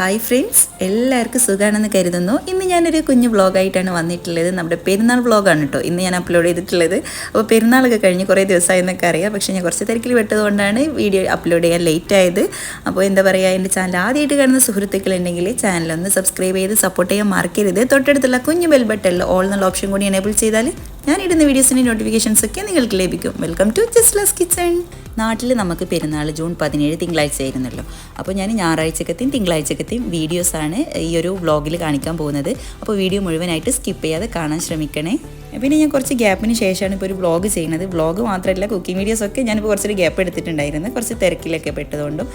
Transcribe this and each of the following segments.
Hi friends എല്ലാവർക്കും സുഖമാണെന്ന് കരുതുന്നു. ഇന്ന് ഞാനൊരു കുഞ്ഞു വ്ളോഗായിട്ടാണ് വന്നിട്ടുള്ളത്. നമ്മുടെ പെരുന്നാൾ വ്ളോഗാണ് കേട്ടോ. ഇന്ന് ഞാൻ അപ്ലോഡ് ചെയ്തിട്ടുള്ളത്. അപ്പോൾ പെരുന്നാളൊക്കെ കഴിഞ്ഞ് കുറേ ദിവസമായി എന്നൊക്കെ അറിയാം. പക്ഷേ ഞാൻ കുറച്ച് തിരക്കിൽ വിട്ടതുകൊണ്ടാണ് വീഡിയോ അപ്ലോഡ് ചെയ്യാൻ ലേറ്റ് ആയത്. അപ്പോൾ എന്താ പറയുക എന്റെ ചാനൽ ആദ്യമായിട്ട് കാണുന്ന സുഹൃത്തുക്കളുണ്ടെങ്കിൽ ചാനലൊന്ന് സബ്സ്ക്രൈബ് ചെയ്ത് സപ്പോർട്ട് ചെയ്യാൻ മറക്കരുത്. തൊട്ടടുത്തുള്ള കുഞ്ഞു ബെൽ ബട്ടണിൽ ഓൾ എന്നുള്ള ഓപ്ഷൻ കൂടി എനേബിൾ ചെയ്താൽ ഞാനിടുന്ന വീഡിയോസിന്റെ നോട്ടിഫിക്കേഷൻസ് ഒക്കെ നിങ്ങൾക്ക് ലഭിക്കും. Welcome to just lus kitchen നാട്ടിൽ നമുക്ക് പെരുന്നാൾ ജൂൺ പതിനേഴ് തിങ്കളാഴ്ച ആയിരുന്നല്ലോ. അപ്പോൾ ഞാൻ ഞായറാഴ്ചക്കത്തെയും തിങ്കളാഴ്ചക്കത്തെയും വീഡിയോസാണ് ഈ ഒരു വ്ളോഗിൽ കാണിക്കാൻ പോകുന്നത്. അപ്പോൾ വീഡിയോ മുഴുവനായിട്ട് സ്കിപ്പ് ചെയ്യാതെ കാണാൻ ശ്രമിക്കണേ. പിന്നെ ഞാൻ കുറച്ച് ഗ്യാപ്പിന് ശേഷമാണ് ഇപ്പോൾ ഒരു വ്ളോഗ് ചെയ്യുന്നത്. വ്ളോഗ് മാത്രമല്ല കുക്കിംഗ് വീഡിയോസൊക്കെ ഞാനിപ്പോൾ കുറച്ചൊരു ഗ്യാപ്പ് എടുത്തിട്ടുണ്ടായിരുന്നു. കുറച്ച് തിരക്കിലൊക്കെ പെട്ടതുകൊണ്ടും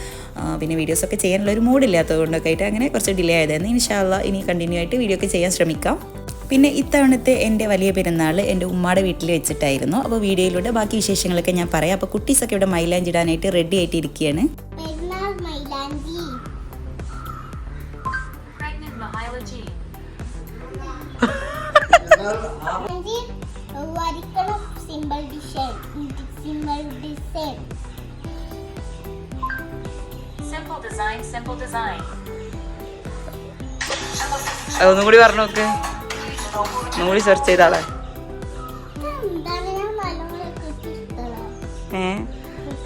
പിന്നെ വീഡിയോസൊക്കെ ചെയ്യാനുള്ള ഒരു മൂഡില്ലാത്തതുകൊണ്ടൊക്കെ ആയിട്ട് അങ്ങനെ കുറച്ച് ഡിലേ ആയതായിരുന്നു. ഇൻഷാല്ല ഇനി കണ്ടിന്യൂ ആയിട്ട് വീഡിയോ ഒക്കെ ചെയ്യാൻ ശ്രമിക്കാം. പിന്നെ ഇത്തവണത്തെ എന്റെ വലിയ പെരുന്നാൾ എന്റെ ഉമ്മയുടെ വീട്ടിൽ വെച്ചിട്ടായിരുന്നു. അപ്പോൾ വീഡിയോയിലൂടെ ബാക്കി വിശേഷങ്ങളൊക്കെ ഞാൻ പറയാം. അപ്പോൾ കുട്ടീസൊക്കെ ഇവിടെ മൈലാഞ്ചി ഇടാനായിട്ട് ready ആയിട്ടിരിക്കുകയാണ്. Simple design simple design Simple design, simple design. അതൊന്നും കൂടി പറഞ്ഞു നോക്ക്. ഒന്നും കൂടി സെർച്ച് ചെയ്താളെ. ഏ?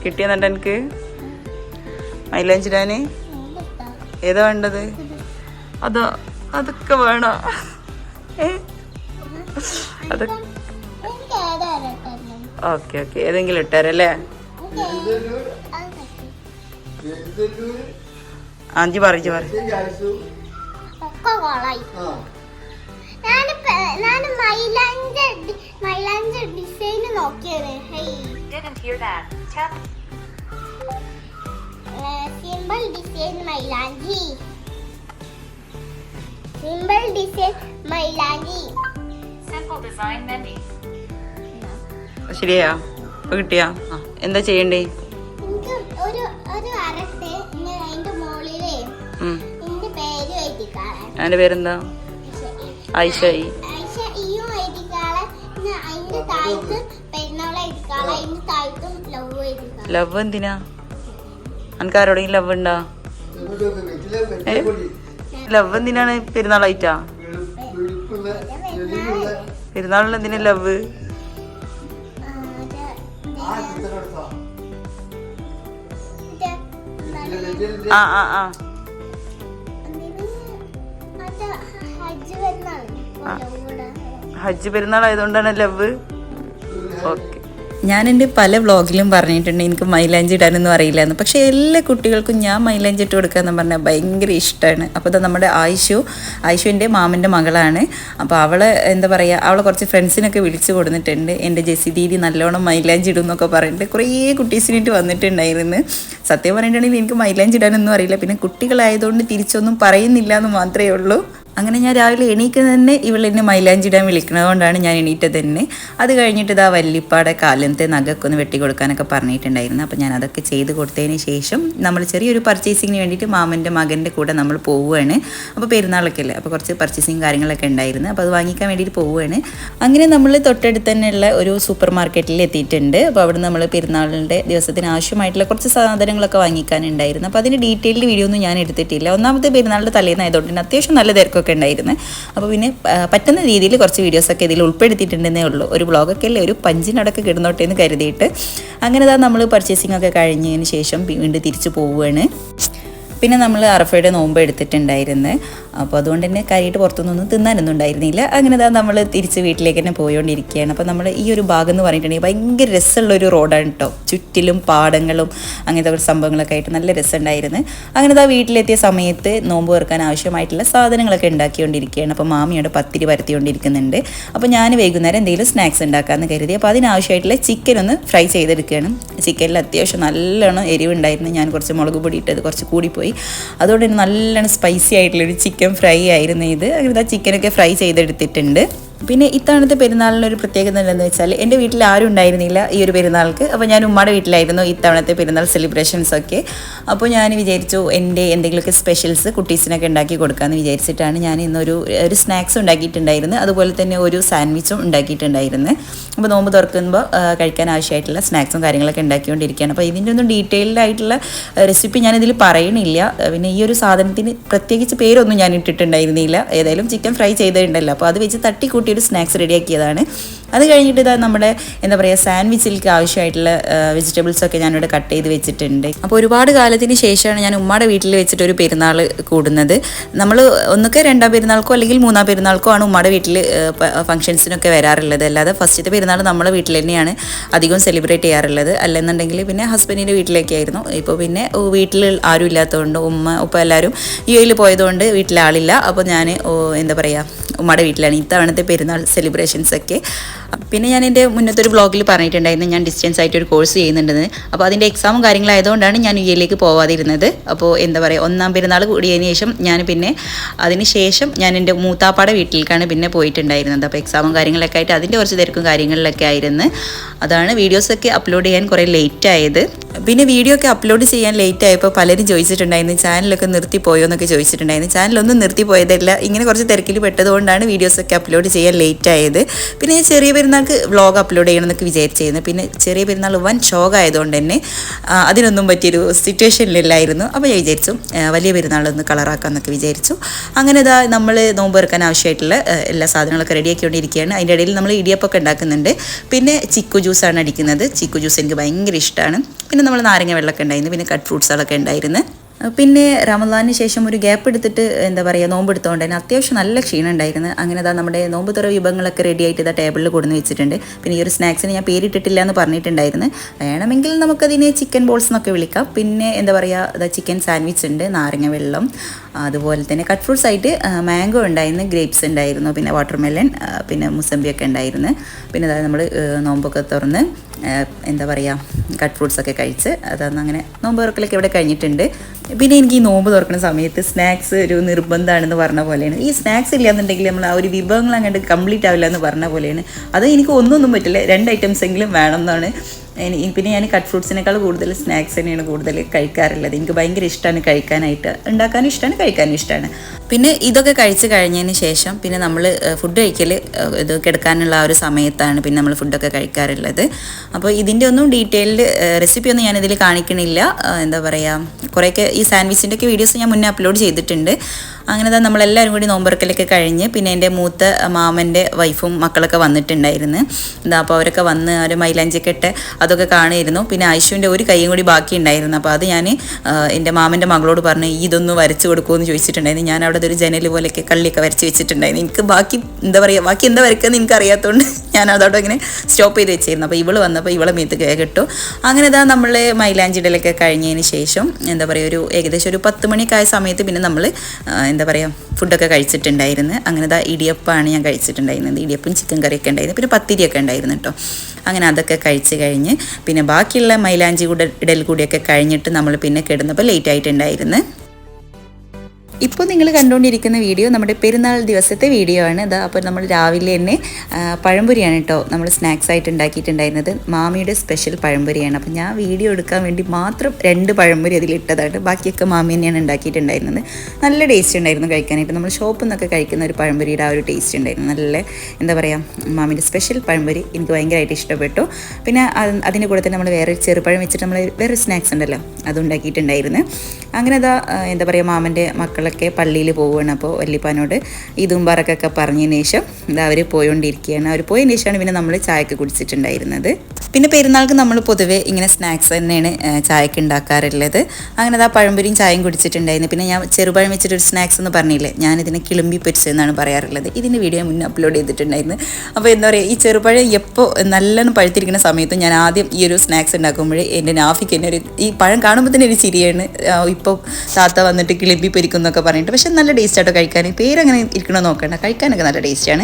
കിട്ടിയെന്നുണ്ട് എനിക്ക്? ഇടാന് ഏതാ വേണ്ടത്? അതോ അതൊക്കെ വേണോ? ഏ? അത് ഓക്കെ ഓക്കെ. ഏതെങ്കിലും ഇട്ടാരല്ലേ? അഞ്ചു പറഞ്ഞു പറഞ്ഞു ഞാൻ മൈലാഞ്ചി മൈലാഞ്ചി ഡിസൈൻ നോക്കിയത്. സിമ്പിൾ ഡിസൈൻ മൈലാഞ്ചി. Simple design. ശരിയാ? ഇപ്പൊ കിട്ടിയാ? എന്താ ചെയ്യണ്ടേ? എനിക്ക് ഒരു ഒരു അരട്ട് ഇങ്ങനെ അതിന്റെ മുകളിലേ. എന്റെ പേര് എഴുതിക്കാളെ പേരെന്താ? ഐഷായി. ലവ് എന്തിനാ? അനക്ക് ആരോടെങ്കിലും ലവ് ഉണ്ടോ? ലവ് എന്തിനാണ് പെരുന്നാളായിട്ടാ? പെരുന്നാളിൽ എന്തിനാ ലവ് ആ ആ ആ ഹജ്ജ് പെരുന്നാൾ ആയതുകൊണ്ടാണ് ലവ് ഞാൻ എന്റെ പല വ്ളോഗിലും പറഞ്ഞിട്ടുണ്ട് എനിക്ക് മൈലാഞ്ചി ഇടാനൊന്നും അറിയില്ല എന്ന് പക്ഷേ എല്ലാ കുട്ടികൾക്കും ഞാൻ മൈലാഞ്ചി ഇട്ട് എന്ന് പറഞ്ഞാൽ ഭയങ്കര ഇഷ്ടമാണ് അപ്പോൾ അത് നമ്മുടെ ആയിഷു. ആയിഷുവിന്റെ മാമന്റെ മകളാണ്. അപ്പോൾ അവൾ എന്താ പറയുക അവളെ കുറച്ച് ഫ്രണ്ട്സിനൊക്കെ വിളിച്ചു കൊടുത്തിട്ടുണ്ട്. എന്റെ ജെസി ദീദി നല്ലോണം മൈലാഞ്ചി ഇടും എന്നൊക്കെ പറഞ്ഞിട്ട് കുറേ കുട്ടീസിനായിട്ട് വന്നിട്ടുണ്ടായിരുന്നു. സത്യം പറഞ്ഞിട്ടുണ്ടെങ്കിൽ എനിക്ക് മൈലാഞ്ചി ഇടാനൊന്നും അറിയില്ല. പിന്നെ കുട്ടികളായതുകൊണ്ട് തിരിച്ചൊന്നും പറയുന്നില്ല എന്ന് മാത്രമേ ഉള്ളൂ. അങ്ങനെ ഞാൻ രാവിലെ എണീക്കുന്നത് തന്നെ ഇവൾ എന്നെ മൈലാഞ്ചിടാൻ വിളിക്കുന്നതുകൊണ്ടാണ് ഞാൻ എണീറ്റത് തന്നെ. അത് കഴിഞ്ഞിട്ട് ഇതാ വല്ലിപ്പാടെ കാലത്തെ വെട്ടി കൊടുക്കാനൊക്കെ പറഞ്ഞിട്ടുണ്ടായിരുന്നു. അപ്പോൾ ഞാൻ അതൊക്കെ ചെയ്ത് കൊടുത്തതിന് ശേഷം നമ്മൾ ചെറിയൊരു പർച്ചേസിങ്ങിന് വേണ്ടിയിട്ട് മാമന്റെ മകന്റെ കൂടെ നമ്മൾ പോവുകയാണ്. അപ്പോൾ പെരുന്നാളൊക്കെ അല്ലേ? അപ്പോൾ കുറച്ച് പർച്ചേസിങ് കാര്യങ്ങളൊക്കെ ഉണ്ടായിരുന്നു. അപ്പോൾ അത് വാങ്ങിക്കാൻ വേണ്ടിയിട്ട് പോവുകയാണ്. അങ്ങനെ നമ്മൾ തൊട്ടടുത്ത് തന്നെയുള്ള ഒരു സൂപ്പർ മാർക്കറ്റിൽ എത്തിയിട്ടുണ്ട്. അപ്പോൾ അവിടെ നമ്മൾ പെരുന്നാളിന്റെ ദിവസത്തിന് ആവശ്യമായിട്ടുള്ള കുറച്ച് സാധനങ്ങളൊക്കെ വാങ്ങിക്കാനുണ്ടായിരുന്നു. അപ്പോൾ അതിന്റെ ഡീറ്റെയിൽഡ് വീഡിയോ ഒന്നും ഞാൻ എടുത്തിട്ടില്ല. ഒന്നാമത്തെ പെരുന്നാളിന്റെ തലേന്നായതുകൊണ്ട് അത്യാവശ്യം നല്ല തിരക്കൊക്കെ ഉണ്ടായിരുന്നു. അപ്പോൾ പിന്നെ പറ്റുന്ന രീതിയിൽ കുറച്ച് വീഡിയോസൊക്കെ ഇതിൽ ഉൾപ്പെടുത്തിയിട്ടുണ്ടെന്നേ ഉള്ളൂ. ഒരു വ്ളോഗൊക്കെ അല്ലേ ഒരു പഞ്ചിനടക്ക് കിടന്നോട്ടെ എന്ന് കരുതിയിട്ട്. അങ്ങനെ താ നമ്മൾ പർച്ചേസിംഗ് ഒക്കെ കഴിഞ്ഞതിന് ശേഷം വീണ്ടും തിരിച്ചു പോവുകയാണ്. പിന്നെ നമ്മൾ അറഫയുടെ നോമ്പ് എടുത്തിട്ടുണ്ടായിരുന്നു. അപ്പോൾ അതുകൊണ്ട് തന്നെ കാര്യമായിട്ട് പുറത്തുനിന്നൊന്നും തിന്നാനൊന്നും ഉണ്ടായിരുന്നില്ല. അങ്ങനെ നമ്മൾ തിരിച്ച് വീട്ടിലേക്ക് തന്നെ പോയോണ്ടിരിക്കുകയാണ് അപ്പോൾ നമ്മൾ ഈ ഒരു ഭാഗം എന്ന് പറഞ്ഞിട്ടുണ്ടെങ്കിൽ ഭയങ്കര രസമുള്ള ഒരു റോഡാണ് കേട്ടോ ചുറ്റിലും പാടങ്ങളും അങ്ങനത്തെ സംഭവങ്ങളൊക്കെ ആയിട്ട് നല്ല രസമുണ്ടായിരുന്നു. അങ്ങനെ ആ വീട്ടിലെത്തിയ സമയത്ത് നോമ്പ് തീർക്കാൻ ആവശ്യമായിട്ടുള്ള സാധനങ്ങളൊക്കെ ഉണ്ടാക്കിക്കൊണ്ടിരിക്കുകയാണ്. അപ്പോൾ മാമിയോട് പത്തിരി പരത്തിക്കൊണ്ടിരിക്കുന്നുണ്ട്. അപ്പോൾ ഞാൻ വൈകുന്നേരം എന്തെങ്കിലും സ്നാക്സ് ഉണ്ടാക്കാമെന്ന് കരുതി. അപ്പോൾ അതിനാവശ്യമായിട്ടുള്ള ചിക്കൻ ഒന്ന് ഫ്രൈ ചെയ്തെടുക്കുകയാണ്. ചിക്കനിൽ അത്യാവശ്യം നല്ലോണം എരിവുണ്ടായിരുന്നു. ഞാൻ കുറച്ച് മുളക് പൊടി ഇട്ടത് കുറച്ച് കൂടിപ്പോയി. അതുകൊണ്ട് തന്നെ നല്ലോണം സ്പൈസി ആയിട്ടുള്ളൊരു ചിക്കൻ ഫ്രൈ ആയിരുന്നു ഇത്. അങ്ങനെ ചിക്കനൊക്കെ ഫ്രൈ ചെയ്തെടുത്തിട്ടുണ്ട്. പിന്നെ ഇത്തവണത്തെ പെരുന്നാളിന് ഒരു പ്രത്യേകത എന്താണെന്ന് വെച്ചാൽ എന്റെ വീട്ടിൽ ആരും ഉണ്ടായിരുന്നില്ല ഈ ഒരു പെരുന്നാൾക്ക്. അപ്പോൾ ഞാൻ ഉമ്മയുടെ വീട്ടിലായിരുന്നു ഇത്തവണത്തെ പെരുന്നാൾ സെലിബ്രേഷൻസ് ഒക്കെ. അപ്പോൾ ഞാൻ വിചാരിച്ചു എന്റെ എന്തെങ്കിലുമൊക്കെ സ്പെഷ്യൽസ് കുട്ടീസിനൊക്കെ ഉണ്ടാക്കി കൊടുക്കാമെന്ന് വിചാരിച്ചിട്ടാണ് ഞാൻ ഇന്നൊരു ഒരു സ്നാക്സ് ഉണ്ടാക്കിയിട്ടുണ്ടായിരുന്നു അതുപോലെ തന്നെ ഒരു സാൻഡ്വിച്ചും ഉണ്ടാക്കിയിട്ടുണ്ടായിരുന്നു അപ്പോൾ നോമ്പ് തുറക്കുമ്പോൾ കഴിക്കാൻ ആവശ്യമായിട്ടുള്ള സ്നാക്സും കാര്യങ്ങളൊക്കെ ഉണ്ടാക്കിക്കൊണ്ടിരിക്കുകയാണ്. അപ്പോൾ ഇതിന്റെ ഒന്നും ഡീറ്റെയിൽഡ് ആയിട്ടുള്ള റെസിപ്പി ഞാനിതിൽ പറയണില്ല. പിന്നെ ഈ ഒരു സാധനത്തിന് പ്രത്യേകിച്ച് പേരൊന്നും ഞാൻ ഇട്ടിട്ടുണ്ടായിരുന്നില്ല. ഏതായാലും ചിക്കൻ ഫ്രൈ ചെയ്തിട്ടുണ്ടല്ലോ. അപ്പോൾ അത് വെച്ച് തട്ടിക്കൂട്ടി ഒരു സ്നാക്സ് റെഡിയാക്കിയതാണ്. അത് കഴിഞ്ഞിട്ട് ഇതാ നമ്മുടെ എന്താ പറയുക സാൻഡ്വിച്ചിലേക്ക് ആവശ്യമായിട്ടുള്ള വെജിറ്റബിൾസ് ഒക്കെ ഞാനിവിടെ കട്ട് ചെയ്ത് വെച്ചിട്ടുണ്ട്. അപ്പോൾ ഒരുപാട് കാലത്തിന് ശേഷമാണ് ഞാൻ ഉമ്മയുടെ വീട്ടിൽ വെച്ചിട്ട് ഒരു പെരുന്നാൾ കൂടുന്നത്. നമ്മൾ ഒന്നൊക്കെ രണ്ടാം പെരുന്നാൾക്കോ അല്ലെങ്കിൽ മൂന്നാം പെരുന്നാൾക്കോ ആണ് ഉമ്മയുടെ വീട്ടിൽ ഫംഗ്ഷൻസിനൊക്കെ വരാറുള്ളത്. അല്ലാതെ ഫസ്റ്റത്തെ പെരുന്നാൾ നമ്മളെ വീട്ടിൽ തന്നെയാണ് അധികം സെലിബ്രേറ്റ് ചെയ്യാറുള്ളത്. അല്ലെന്നുണ്ടെങ്കിൽ പിന്നെ ഹസ്ബൻഡിന്റെ വീട്ടിലേക്കായിരുന്നു ഇപ്പോൾ പിന്നെ വീട്ടിൽ ആരും ഇല്ലാത്തതുകൊണ്ട് ഉമ്മ ഉപ്പ എല്ലാവരും യു എയിൽ പോയതുകൊണ്ട് വീട്ടിൽ ആളില്ല. അപ്പോൾ ഞാൻ എന്താ പറയുക ഉമ്മയുടെ വീട്ടിലാണ് ഇത്തവണത്തെ പെരുന്നാൾ സെലിബ്രേഷൻസ് ഒക്കെ. പിന്നെ ഞാൻ എന്റെ മുന്നത്തെ ഒരു ബ്ലോഗിൽ പറഞ്ഞിട്ടുണ്ടായിരുന്നു ഞാൻ ഡിസ്റ്റൻസ് ആയിട്ട് ഒരു കോഴ്സ് ചെയ്യുന്നുണ്ടെന്ന്. അപ്പോൾ അതിന്റെ എക്സാമും കാര്യങ്ങളായതുകൊണ്ടാണ് ഞാൻ യു എയിലേക്ക് പോവാതിരുന്നത്. അപ്പോൾ എന്താ പറയുക ഒന്നാം പെരുന്നാൾ കൂടിയതിന് ശേഷം ഞാൻ പിന്നെ അതിന് ശേഷം ഞാൻ എന്റെ മൂത്താപ്പാടെ വീട്ടിലേക്കാണ് പിന്നെ പോയിട്ടുണ്ടായിരുന്നത്. അപ്പോൾ എക്സാമും കാര്യങ്ങളൊക്കെ ആയിട്ട് അതിന്റെ കുറച്ച് തിരക്കും കാര്യങ്ങളിലൊക്കെ ആയിരുന്നു. അതാണ് വീഡിയോസൊക്കെ അപ്ലോഡ് ചെയ്യാൻ കുറേ ലേറ്റ് ആയത്. പിന്നെ വീഡിയോ ഒക്കെ അപ്ലോഡ് ചെയ്യാൻ ലേറ്റ് ആയപ്പോൾ പലരും ചോദിച്ചിട്ടുണ്ടായിരുന്നു ചാനലൊക്കെ നിർത്തിപ്പോയോ? എന്നൊക്കെ ചോദിച്ചിട്ടുണ്ടായിരുന്നു. ചാനലൊന്നും നിർത്തിപ്പോയതല്ല ഇങ്ങനെ കുറച്ച് തിരക്കിൽ പെട്ടതുകൊണ്ടാണ് വീഡിയോസൊക്കെ അപ്ലോഡ് ചെയ്യാൻ ലേറ്റ് ആയത്. പിന്നെ ഞാൻ ചെറിയ പെരുന്നാൾക്ക് വ്ളോഗ് അപ്ലോഡ് ചെയ്യണമെന്നൊക്കെ വിചാരിച്ചിരുന്നു. പിന്നെ ചെറിയ പെരുന്നാൾ വൻ ഷോക്ക് ആയതുകൊണ്ട് തന്നെ അതിനൊന്നും പറ്റിയൊരു സിറ്റുവേഷനിലല്ലായിരുന്നു അപ്പോൾ ഞാൻ വിചാരിച്ചു വലിയ പെരുന്നാളൊന്ന് കളറാക്കാമെന്നൊക്കെ വിചാരിച്ചു. അങ്ങനെ ഇതാ നമ്മൾ നോമ്പ് ഇറക്കാൻ ആവശ്യമായിട്ടുള്ള എല്ലാ സാധനങ്ങളൊക്കെ റെഡിയാക്കിക്കൊണ്ടിരിക്കുകയാണ് അതിന്റെ ഇടയിൽ നമ്മൾ ഇടിയപ്പൊക്കെ ഉണ്ടാക്കുന്നുണ്ട്. പിന്നെ ചിക്കു ജ്യൂസാണ് അടിക്കുന്നത്. ചിക്കു ജ്യൂസ് എനിക്ക് ഭയങ്കര ഇഷ്ടമാണ് പിന്നെ നമ്മൾ നാരങ്ങ വെള്ളമൊക്കെ ഉണ്ടായിരുന്നു. പിന്നെ കട്ട് ഫ്രൂട്ട്സുകളൊക്കെ ഉണ്ടായിരുന്നു. പിന്നെ റമദാനിന് ശേഷം ഒരു ഗ്യാപ്പ് എടുത്തിട്ട് എന്താ പറയുക നോമ്പ് എടുത്തുകൊണ്ട് അത്യാവശ്യം നല്ല ക്ഷീണം ഉണ്ടായിരുന്നു. അങ്ങനെ അതാ നമ്മുടെ നോമ്പ് തുറ വിഭവങ്ങളൊക്കെ റെഡി ആയിട്ട് ഇതാ ടേബിളിൽ കൊടുന്ന് വെച്ചിട്ടുണ്ട്. പിന്നെ ഈ ഒരു സ്നാക്സിന് ഞാൻ പേരിട്ടിട്ടില്ല എന്ന് പറഞ്ഞിട്ടുണ്ടായിരുന്നു. വേണമെങ്കിൽ നമുക്കതിനെ ചിക്കൻ ബോൾസ് എന്നൊക്കെ വിളിക്കാം. പിന്നെ എന്താ പറയുക ചിക്കൻ സാൻഡ്വിച്ച് ഉണ്ട് നാരങ്ങ വെള്ളം. അതുപോലെ തന്നെ കട്ട് ഫ്രൂട്ട്സ് ആയിട്ട് മാംഗോ ഉണ്ടായിരുന്നു ഗ്രേപ്സ് ഉണ്ടായിരുന്നു പിന്നെ വാട്ടർമെലൺ പിന്നെ മുസമ്പിയൊക്കെ ഉണ്ടായിരുന്നു. പിന്നെ അതായത് നമ്മൾ നോമ്പൊക്കെ തുറന്ന് എന്താ പറയുക കട്ട് ഫ്രൂട്ട്സ് ഒക്കെ കഴിച്ച് അതൊന്നും അങ്ങനെ നോമ്പ് തുറക്കലൊക്കെ ഇവിടെ കഴിഞ്ഞിട്ടുണ്ട്. പിന്നെ എനിക്ക് ഈ നോമ്പ് തുറക്കുന്ന സമയത്ത് സ്നാക്സ് ഒരു നിർബന്ധമാണെന്ന് പറഞ്ഞ പോലെയാണ്. ഈ സ്നാക്സ് ഇല്ലാന്നുണ്ടെങ്കിൽ നമ്മൾ ആ ഒരു വിഭവങ്ങൾ അങ്ങോട്ട് കംപ്ലീറ്റ് ആവില്ല എന്ന് പറഞ്ഞ പോലെയാണ്. അത് എനിക്ക് ഒന്നൊന്നും പറ്റില്ല. രണ്ട് ഐറ്റംസ് എങ്കിലും വേണം എന്നാണ് പിന്നെ ഞാൻ കട്ട് ഫ്രൂട്ട്സിനേക്കാൾ കൂടുതൽ സ്നാക്സ് തന്നെയാണ് കൂടുതൽ കഴിക്കാറുള്ളത്. എനിക്ക് ഭയങ്കര ഇഷ്ടമാണ് കഴിക്കാനായിട്ട്. ഉണ്ടാക്കാനും ഇഷ്ടമാണ് കഴിക്കാനും ഇഷ്ടമാണ് പിന്നെ ഇതൊക്കെ കഴിച്ച് കഴിഞ്ഞതിന് ശേഷം പിന്നെ നമ്മൾ ഫുഡ് കഴിക്കൽ ഇത് കിടക്കാനുള്ള ആ ഒരു സമയത്താണ് പിന്നെ നമ്മൾ ഫുഡൊക്കെ കഴിക്കാറുള്ളത്. അപ്പോൾ ഇതിന്റെ ഒന്നും ഡീറ്റെയിൽഡ് റെസിപ്പി ഒന്നും ഞാനിതിൽ കാണിക്കണില്ല. എന്താ പറയുക കുറേയൊക്കെ ഈ സാൻഡ്വിച്ചിന്റെ ഒക്കെ വീഡിയോസ് ഞാൻ മുന്നേ അപ്ലോഡ് ചെയ്തിട്ടുണ്ട്. അങ്ങനെ തന്നെ നമ്മളെല്ലാവരും കൂടി നോമ്പറക്കലൊക്കെ കഴിഞ്ഞ് പിന്നെ എന്റെ മൂത്ത മാമന്റെ വൈഫും മക്കളൊക്കെ വന്നിട്ടുണ്ടായിരുന്നു. എന്താ അപ്പോൾ അവരൊക്കെ വന്ന് അവർ മൈലാഞ്ചിയൊക്കെ ഇട്ട് അതൊക്കെ കാണുമായിരുന്നു. പിന്നെ ഐശുവിന്റെ ഒരു കൈയും കൂടി ബാക്കി ഉണ്ടായിരുന്നു അപ്പോൾ അത് ഞാൻ എന്റെ മാമന്റെ മകളോട് പറഞ്ഞു "ഈ ഇതൊന്ന് വരച്ച് കൊടുക്കുമെന്ന് ചോദിച്ചിട്ടുണ്ടായിരുന്നു. ഞാൻ അവിടെ ഒരു ജനൽ പോലെയൊക്കെ കള്ളിയൊക്കെ വരച്ച് വെച്ചിട്ടുണ്ടായിരുന്നു. എനിക്ക് ബാക്കി എന്താ പറയുക ബാക്കി എന്താ വരയ്ക്കുന്നത് എനിക്ക് അറിയാത്തതുകൊണ്ട് ഞാൻ അതോടെ ഇങ്ങനെ സ്റ്റോപ്പ് ചെയ്ത് വെച്ചിരുന്നു. അപ്പോൾ ഇവൾ വന്നപ്പോൾ ഇവളെ മീത്ത് കേട്ടു. അങ്ങനെ ഇതാ നമ്മൾ മൈലാഞ്ചിടലൊക്കെ കഴിഞ്ഞതിന് ശേഷം എന്താ പറയുക ഒരു ഏകദേശം ഒരു പത്ത് മണിയൊക്കെ ആയ സമയത്ത് പിന്നെ നമ്മൾ എന്താ പറയുക ഫുഡൊക്കെ കഴിച്ചിട്ടുണ്ടായിരുന്നു. അങ്ങനെ ദാ ഇടിയപ്പമാണ് ഞാൻ കഴിച്ചിട്ടുണ്ടായിരുന്നത്. ഇടിയപ്പം ചിക്കൻ കറിയൊക്കെ ഉണ്ടായിരുന്നു. പിന്നെ പത്തിരിയൊക്കെ ഉണ്ടായിരുന്നു കേട്ടോ അങ്ങനെ അതൊക്കെ കഴിച്ച് കഴിഞ്ഞ് പിന്നെ ബാക്കിയുള്ള മൈലാഞ്ചി കൂടെ ഇടൽ കൂടിയൊക്കെ കഴിഞ്ഞിട്ട് നമ്മൾ പിന്നെ കിടന്നപ്പോൾ ലേറ്റ് ആയിട്ടുണ്ടായിരുന്നു. ഇപ്പോൾ നിങ്ങൾ കണ്ടുകൊണ്ടിരിക്കുന്ന വീഡിയോ നമ്മുടെ പെരുന്നാൾ ദിവസത്തെ വീഡിയോ ആണ്. ഇതാ അപ്പോൾ നമ്മൾ രാവിലെ തന്നെ പഴംപൊരിയാണ് കേട്ടോ നമ്മൾ സ്നാക്സ് ആയിട്ട് ഉണ്ടാക്കിയിട്ടുണ്ടായിരുന്നത്. മാമിയുടെ സ്പെഷ്യൽ പഴംപൊരിയാണ്. അപ്പോൾ ഞാൻ വീഡിയോ എടുക്കാൻ വേണ്ടി മാത്രം രണ്ട് പഴംപൊരി അതിലിട്ടതാണ് ബാക്കിയൊക്കെ മാമി തന്നെയാണ് ഉണ്ടാക്കിയിട്ടുണ്ടായിരുന്നത്. നല്ല ടേസ്റ്റ് ഉണ്ടായിരുന്നു കഴിക്കാനായിട്ട്. നമ്മൾ ഷോപ്പിൽ നിന്നൊക്കെ കഴിക്കുന്ന ഒരു പഴംപൊരിയുടെ ആ ഒരു ടേസ്റ്റ് ഉണ്ടായിരുന്നു. നല്ല എന്താ പറയുക മാമിന്റെ സ്പെഷ്യൽ പഴംപൊരി എനിക്ക് ഭയങ്കരമായിട്ട് ഇഷ്ടപ്പെട്ടു. പിന്നെ അത് അതിന്റെ കൂടെ തന്നെ നമ്മൾ വേറെ ചെറുപഴം വെച്ചിട്ട് നമ്മൾ വേറെ സ്നാക്സ് ഉണ്ടല്ലോ അത് ഉണ്ടാക്കിയിട്ടുണ്ടായിരുന്നു. അങ്ങനെ അതാ എന്താ പറയുക മാമന്റെ മക്കളൊക്കെ പള്ളിയിൽ പോവുകയാണ്. അപ്പോൾ വല്ലിപ്പാനോട് ഇതും പറക്കൊക്കെ പറഞ്ഞതിന് ശേഷം അവർ പോയോണ്ടിരിക്കുകയാണ്. അവർ പോയതിന് ശേഷമാണ് പിന്നെ നമ്മൾ ചായക്ക് കുടിച്ചിട്ടുണ്ടായിരുന്നത്. പിന്നെ പെരുന്നാൾക്ക് നമ്മൾ പൊതുവെ ഇങ്ങനെ സ്നാക്സ് തന്നെയാണ് ചായക്ക് ഉണ്ടാക്കാറുള്ളത്. അങ്ങനെ ആ പഴംപൊരിയും ചായയും കുടിച്ചിട്ടുണ്ടായിരുന്നു. പിന്നെ ഞാൻ ചെറുപഴം വെച്ചിട്ടൊരു സ്നാക്സ് എന്ന് പറഞ്ഞില്ലേ ഞാനിതിനെ കിളുമ്പി പൊരിച്ചത് എന്നാണ് പറയാറുള്ളത്. ഇതിന്റെ വീഡിയോ മുന്നേ അപ്ലോഡ് ചെയ്തിട്ടുണ്ടായിരുന്നു. അപ്പോൾ എന്താ പറയുക ഈ ചെറുപഴം എപ്പോൾ നല്ലോണം പഴുത്തിരിക്കുന്ന സമയത്ത് ഞാൻ ആദ്യം ഈ ഒരു സ്നാക്സ് ഉണ്ടാക്കുമ്പോഴേ എന്റെ നാഫിക്ക് എന്നെ ഒരു ഈ പഴം കാണുമ്പോൾ തന്നെ ഒരു ചിരിയാണ്. ഇപ്പോൾ താത്ത വന്നിട്ട് കിളിമ്പി പൊരിക്കും എന്നൊക്കെ പറഞ്ഞിട്ട് പക്ഷെ നല്ല ടേസ്റ്റ് ആട്ടോ കഴിക്കാൻ. പേരങ്ങനെ ഇരിക്കണോ നോക്കണ്ട. കഴിക്കാനൊക്കെ നല്ല ടേസ്റ്റാണ്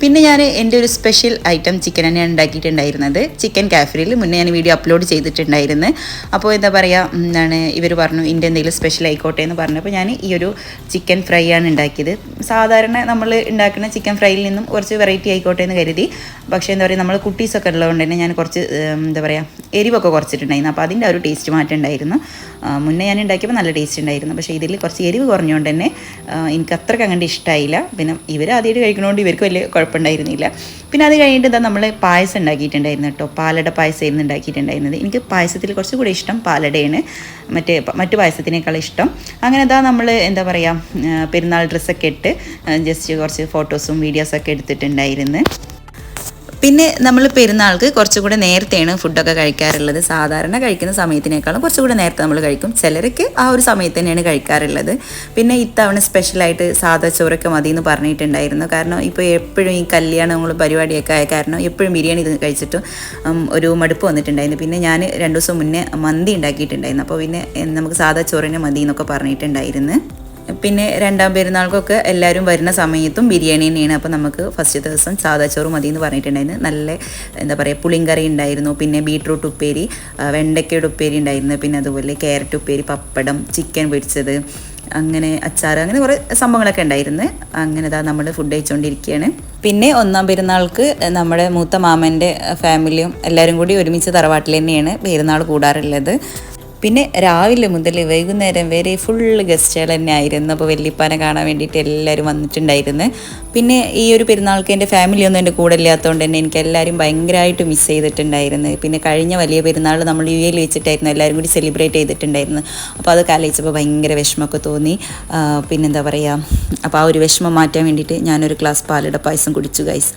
പിന്നെ ഞാൻ എന്റെ ഒരു സ്പെഷ്യൽ ഐറ്റം ചിക്കൻ തന്നെയാണ് ഉണ്ടാക്കിയിട്ടുണ്ടായിരുന്നത്. ചിക്കൻ കാഫ്രിയിൽ മുന്നേ ഞാൻ വീഡിയോ അപ്ലോഡ് ചെയ്തിട്ടുണ്ടായിരുന്നു. അപ്പോൾ എന്താ പറയുക എന്താണ് ഇവർ പറഞ്ഞു ഇതിന്റെ എന്തെങ്കിലും സ്പെഷ്യൽ ആയിക്കോട്ടെ എന്ന് പറഞ്ഞപ്പോൾ ഞാൻ ഈ ഒരു ചിക്കൻ ഫ്രൈ ആണ് ഉണ്ടാക്കിയത്. സാധാരണ നമ്മൾ ഉണ്ടാക്കുന്ന ചിക്കൻ ഫ്രൈയിൽ നിന്നും കുറച്ച് വെറൈറ്റി ആയിക്കോട്ടെ എന്ന് കരുതി. പക്ഷേ എന്താ പറയുക നമ്മൾ കുട്ടീസൊക്കെ ഉള്ളതുകൊണ്ട് തന്നെ ഞാൻ കുറച്ച് എന്താ പറയുക എരിവൊക്കെ കുറച്ചിട്ടുണ്ടായിരുന്നു. അപ്പോൾ അതിന്റെ ഒരു ടേസ്റ്റ് മാറ്റം ഉണ്ടായിരുന്നു. മുന്നേ ഞാൻ ഉണ്ടാക്കിയപ്പോൾ നല്ല ടേസ്റ്റ് ഉണ്ടായിരുന്നു. പക്ഷേ ഇതിൽ കുറച്ച് എരിവ് കുറഞ്ഞുകൊണ്ട് തന്നെ എനിക്ക് അത്രയ്ക്ക് അങ്ങോട്ട് ഇഷ്ടമായില്ല പിന്നെ ഇവർ ആദ്യമായിട്ട് കഴിക്കണോണ്ട് ഇവർക്ക് വലിയ കുഴപ്പമുണ്ടായിരുന്നില്ല. പിന്നെ അത് കഴിഞ്ഞിട്ട് ഇതാ നമ്മൾ പായസം ഉണ്ടാക്കിയിട്ടുണ്ടായിരുന്നു കേട്ടോ. പാലട പായസമായിരുന്നു ഉണ്ടാക്കിയിട്ടുണ്ടായിരുന്നത്. എനിക്ക് പായസത്തിൽ കുറച്ചുകൂടി ഇഷ്ടം പാലടയാണ്. മറ്റേ മറ്റു പായസത്തിനേക്കാൾ ഇഷ്ടം. അങ്ങനെ ഇതാ നമ്മൾ എന്താ പറയുക പെരുന്നാൾ ഡ്രസ്സൊക്കെ ഇട്ട് ജസ്റ്റ് കുറച്ച് ഫോട്ടോസും വീഡിയോസൊക്കെ എടുത്തിട്ടുണ്ടായിരുന്നു. പിന്നെ നമ്മൾ പെരുന്നാൾക്ക് കുറച്ചുകൂടെ നേരത്തെയാണ് ഫുഡൊക്കെ കഴിക്കാറുള്ളത്. സാധാരണ കഴിക്കുന്ന സമയത്തിനേക്കാളും കുറച്ചുകൂടെ നേരത്തെ നമ്മൾ കഴിക്കും. ചിലർക്ക് ആ ഒരു സമയത്ത് തന്നെയാണ് കഴിക്കാറുള്ളത്. പിന്നെ ഇത്തവണ സ്പെഷ്യലായിട്ട് സാധാ ചോറൊക്കെ മതി എന്ന് പറഞ്ഞിട്ടുണ്ടായിരുന്നു. കാരണം ഇപ്പോൾ എപ്പോഴും ഈ കല്യാണങ്ങളും പരിപാടിയൊക്കെ ആയ കാരണം എപ്പോഴും ബിരിയാണി ഇത് കഴിച്ചിട്ട് ഒരു മടുപ്പ് വന്നിട്ടുണ്ടായിരുന്നു. പിന്നെ ഞാൻ രണ്ട് ദിവസം മുന്നേ മന്തി ഉണ്ടാക്കിയിട്ടുണ്ടായിരുന്നു. അപ്പോൾ പിന്നെ നമുക്ക് സാധാ ചോറിനെ മതി എന്നൊക്കെ പറഞ്ഞിട്ടുണ്ടായിരുന്നു. പിന്നെ രണ്ടാം പെരുന്നാൾക്കൊക്കെ എല്ലാവരും വരുന്ന സമയത്തും ബിരിയാണി തന്നെയാണ്. അപ്പോൾ നമുക്ക് ഫസ്റ്റ് ദിവസം സാദാ ചോറ് മതി എന്ന് പറഞ്ഞിട്ടുണ്ടായിരുന്നു. നല്ല എന്താ പറയുക പുളിങ്കറി ഉണ്ടായിരുന്നു. പിന്നെ ബീട്രൂട്ട് ഉപ്പേരി വെണ്ടയ്ക്കയുടെ ഉപ്പേരി ഉണ്ടായിരുന്നു. പിന്നെ അതുപോലെ ക്യാരറ്റ് ഉപ്പേരി പപ്പടം ചിക്കൻ പൊരിച്ചത് അങ്ങനെ അച്ചാർ അങ്ങനെ കുറേ സംഭവങ്ങളൊക്കെ ഉണ്ടായിരുന്നു. അങ്ങനെ ഇതാ നമ്മൾ ഫുഡ് കഴിച്ചുകൊണ്ടിരിക്കുകയാണ് പിന്നെ ഒന്നാം പെരുന്നാൾക്ക് നമ്മുടെ മൂത്ത മാമന്റെ ഫാമിലിയും എല്ലാവരും കൂടി ഒരുമിച്ച് തറവാട്ടിൽ തന്നെയാണ് പെരുന്നാൾ കൂടാറുള്ളത്. പിന്നെ രാവിലെ മുതൽ വൈകുന്നേരം വരെ ഫുള്ള് ഗസ്റ്റുകൾ തന്നെ ആയിരുന്നു. അപ്പോൾ വല്യപ്പാനെ കാണാൻ വേണ്ടിയിട്ട് എല്ലാവരും വന്നിട്ടുണ്ടായിരുന്നു. പിന്നെ ഈ ഒരു പെരുന്നാൾക്ക് എന്റെ ഫാമിലി ഒന്നും എന്റെ കൂടെ ഇല്ലാത്തതുകൊണ്ട് തന്നെ എനിക്ക് എല്ലാവരും ഭയങ്കരമായിട്ട് മിസ് ചെയ്തിട്ടുണ്ടായിരുന്നു. പിന്നെ കഴിഞ്ഞ വലിയ പെരുന്നാൾ നമ്മൾ യു എയിൽ വെച്ചിട്ടായിരുന്നു എല്ലാവരും കൂടി സെലിബ്രേറ്റ് ചെയ്തിട്ടുണ്ടായിരുന്നു. അപ്പോൾ അത് ആലോചിച്ചപ്പോൾ ഭയങ്കര വിഷമമൊക്കെ തോന്നി. പിന്നെന്താ പറയുക അപ്പോൾ ആ ഒരു വിഷമം മാറ്റാൻ വേണ്ടിയിട്ട് ഞാനൊരു ഗ്ലാസ് പാലട പായസം കുടിച്ചു ഗൈസ്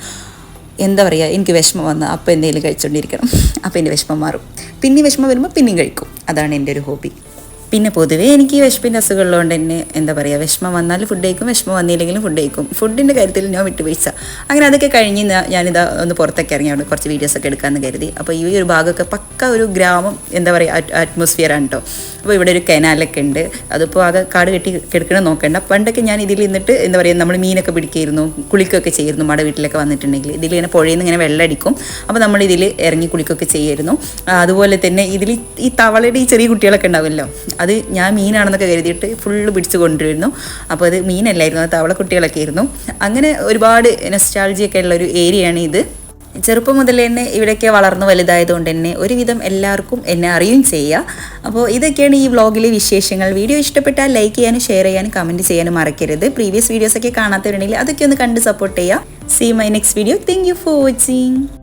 എന്താ പറയുക എനിക്ക് വിഷമം വന്ന് അപ്പോൾ എന്തെങ്കിലും കഴിച്ചുകൊണ്ടിരിക്കണം അപ്പോൾ എന്റെ വിഷമം മാറും. പിന്നെ വിഷമം വരുമ്പോൾ പിന്നെയും കഴിക്കും. അതാണ് എന്റെ ഒരു ഹോബി. പിന്നെ പൊതുവേ എനിക്ക് ഈ വിഷപ്പിന്റെ അസുഖമുള്ളതുകൊണ്ട് തന്നെ എന്താ പറയുക വിഷമം വന്നാൽ ഫുഡ് കഴിക്കും വിഷമം വന്നില്ലെങ്കിലും ഫുഡ് കഴിക്കും. ഫുഡിന്റെ കാര്യത്തിൽ ഞാൻ വിട്ടുവീഴ്ച അങ്ങനെ അതൊക്കെ കഴിഞ്ഞ് ഞാനിതാ ഒന്ന് പുറത്തൊക്കെ ഇറങ്ങി അവിടെ കുറച്ച് വീഡിയോസൊക്കെ എടുക്കാമെന്ന് കരുതി. അപ്പോൾ ഈ ഒരു ഭാഗമൊക്കെ പക്ക ഒരു ഗ്രാമം എന്താ പറയുക അറ്റ്മോസ്ഫിയർ ആണ് കേട്ടോ അപ്പോൾ ഇവിടെ ഒരു കനാലൊക്കെ ഉണ്ട്. അതിപ്പോൾ ആകെ കാട് കെട്ടി കിടക്കണം നോക്കേണ്ട. പണ്ടൊക്കെ ഞാൻ ഇതിൽ നിന്നിട്ട് എന്താ പറയുക നമ്മൾ മീനൊക്കെ പിടിക്കായിരുന്നു കുളിക്കൊക്കെ ചെയ്യുന്നു മട വീട്ടിലൊക്കെ വന്നിട്ടുണ്ടെങ്കിൽ. ഇതിൽ ഇങ്ങനെ പുഴയിൽ നിന്ന് ഇങ്ങനെ വെള്ളം അടിക്കും. അപ്പോൾ നമ്മൾ ഇതിൽ ഇറങ്ങി കുളിക്കൊക്കെ ചെയ്യായിരുന്നു. അതുപോലെ തന്നെ ഇതിൽ ഈ തവളയുടെ ഈ ചെറിയ കുട്ടികളൊക്കെ ഉണ്ടാവുമല്ലോ അത് ഞാൻ മീനാണെന്നൊക്കെ കരുതിയിട്ട് ഫുള്ള് പിടിച്ച് കൊണ്ടുവരുന്നു. അപ്പോൾ അത് മീനല്ലായിരുന്നു അത് തവള കുട്ടികളൊക്കെ ആയിരുന്നു. അങ്ങനെ ഒരുപാട് നെസ്റ്റാൾജിയൊക്കെ ഉള്ള ഒരു ഏരിയയാണ് ഇത്. ചെറുപ്പം മുതൽ തന്നെ ഇവിടെയൊക്കെ വളർന്നു വലുതായതുകൊണ്ട് തന്നെ ഒരുവിധം എല്ലാവർക്കും എന്നെ അറിയും ചെയ്യുക അപ്പോൾ ഇതൊക്കെയാണ് ഈ വ്ലോഗിലെ വിശേഷങ്ങൾ. വീഡിയോ ഇഷ്ടപ്പെട്ടാൽ ലൈക്ക് ചെയ്യാനും ഷെയർ ചെയ്യാനും കമന്റ് ചെയ്യാനും മറക്കരുത്. പ്രീവിയസ് വീഡിയോസൊക്കെ കാണാത്തവരുണ്ടെങ്കിൽ അതൊക്കെ ഒന്ന് കണ്ട് സപ്പോർട്ട് ചെയ്യുക see my next video thank you for watching